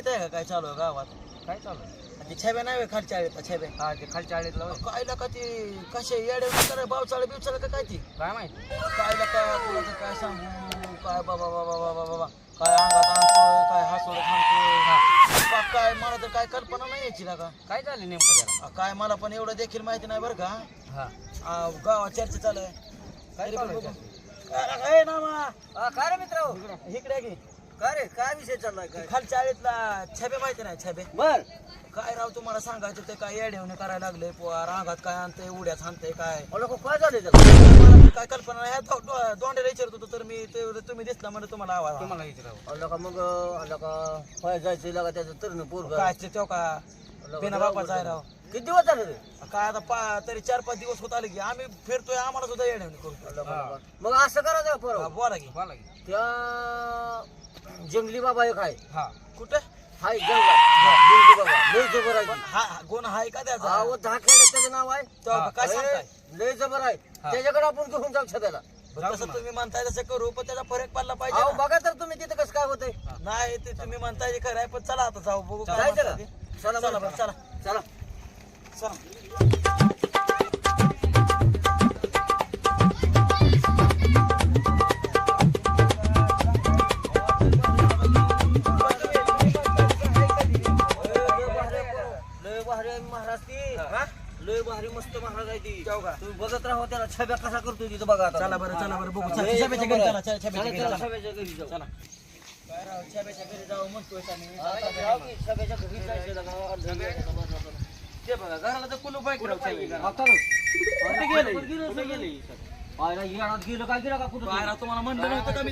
माहीत आहे का काय चालू आहे गावात? काय चालू आहे? ते छेब्या नाही खालच्या आळीत छेब्या? हा ते खालच्या आळीतलं होय. काय का ती कसे येडे कर बावचाळ बिवचाळ का काय ती? काय माहिती? काय का तुला तर काय सांगू? काय बाबा बाबा बाबा बाबा? काय अंगात काय हसवत सांगतोय बा, काय मला तर काय कल्पना नाही यायची ना का काय झालं नेमकं त्याला? काय मला पण एवढं देखील माहिती नाही बरं का. हा. आ, गावात चर्चा चालू आहे. काय चालू आहे. काय रे नामा हा, काय रे मित्र इकडे की काय रे? काय विषय चाललाय काय? खालच्या आळीतला छेबे माहिती नाही छेबे? बर. काय राव तुम्हाला सांगायचं ते काय येड्यावणे करायला लागले पोहा रांगात काय आणतंय उड्यात आणतंय काय? लोक काय झाले त्याला? तर काय कल्पना नाही. ह्या दो- दो- दोंड्याला विचारत होतो तर मी ते- तुम्ही दिसला म्हणजे तुम्हाला आवाज. तुम्हाला विचारावं. का मग का जायचं लागा त्याचं तरुण पोरग. काय ते का? बिना बापाचा आहे राव. किती दिवस झाले रे? काय आता पा तरी चार पाच दिवस होत आले की आम्ही फिरतोय आम्हाला सुद्धा येड्यावणे करू. मग असं करायचं हा, पोरं बोला की. बोला की. त्या जंगली बाबा एक आहे. हा. कुठे? हाय जंगलात. जंगली बाबा. लय जबर आहे. हा हा, गुण हाय का त्याचा? अहो दहा खेळ त्याचं नाव आहे. काय अरे, लय जबर आहे. त्याच्याकडे आपण घेऊन जाऊ छब्याला बरं, तसं तुम्ही म्हणताय तसं करू पण त्याचा फरक पडला अहो पाहिजे ना. बघा तर तुम्ही तिथे कसं काय होतंय. नाही ते तुम्ही म्हणताय ते खरं आहे पण चला आता जाऊ बघू काय जायचं म्हणताय का ते. चला चला बरं चला चला चला. लय भारी हा? मस्त महाराज आहे ती? तुम्ही बघत राहा त्याला छब्या कसा करतोय तिथं बघा चला बरं चला बरं बघू. छब्याच्या घरी. चला छब्याच्या घरी चला, ते बघा घराला तर कुलूप आहे येणार गेलं काय गेलं का कुठं म्हणलं नव्हतं का मी.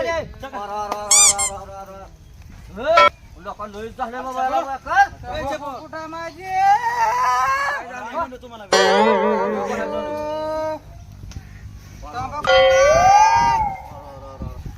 हे. कुठं माझी तुम्हाला हे, हा, ती वाहणार नाही ए, ए, छबू.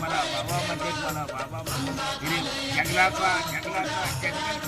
मला बाबा म्हणतात मला बाबा म्हणतात हिरे जंगलाचा जंगलाचा जंगल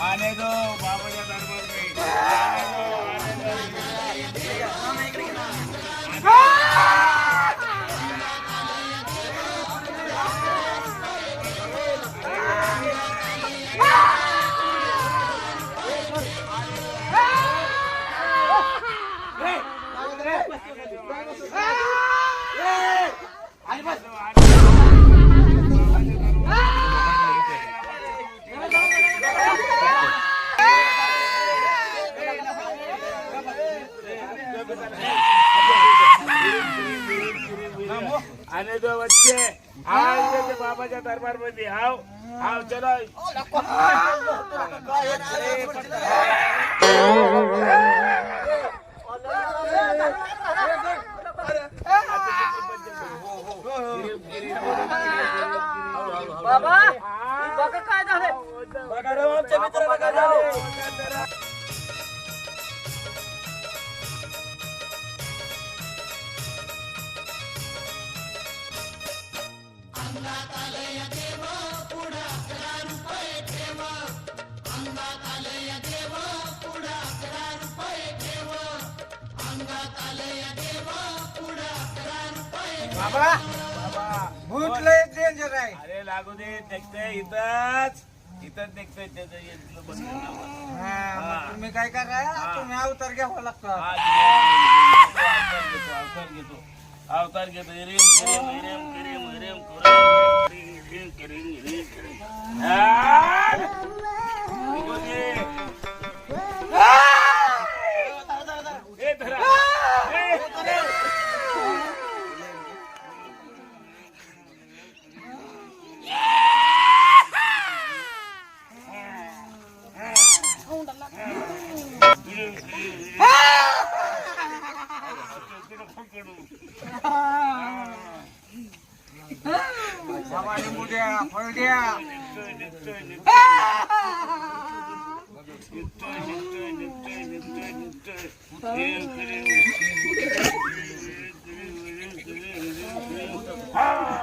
आने दो बाबाच्या दरबार में। आने दो आने दो। आने दो बच्चे आओ इधर से बाबा के दरबार में भी आओ आओ चलो बाबा बघा काय झालं बघा बाबा बाबा भूत लय डेंजर आहे अरे लागू दे निघतंय इथंच इथंच निघतंय त्याचं इथलं बंद हा, मग तुम्ही काय करा तुम्ही अवतार घ्यावा लागतो अवतार घेतो अवतार घेतो अवतार घेतो harem किरेम harem किरेम harem कुरेम harem किरेम harem किरेम हा! 사마리 무대야 벌대야 아! 아!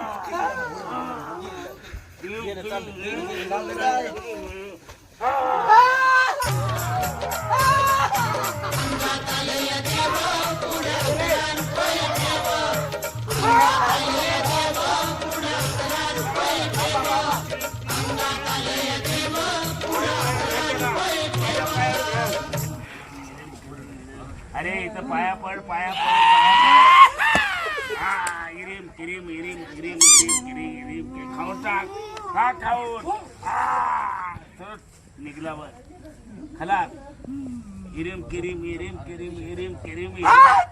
아! अरे इथं पाया पड पाया पड हा इरीम किरीम इरीम किरीम इरीम किरीम इरीम. खाऊन टाक. खा खाऊन. हा निघला वर. खला. इरीम किरीम इरीम किरीम इरीम किरीम इरीम.